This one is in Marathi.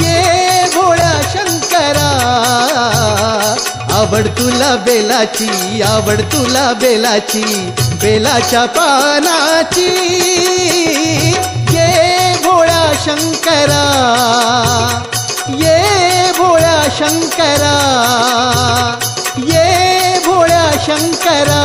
ये भोळ्या शंकरा आवड तुला बेलाची आवड तुला बेलाची बेलाच्या पानाची. ये भोळ्या शंकरा ये भोळ्या शंकरा ये भोळ्या शंकरा.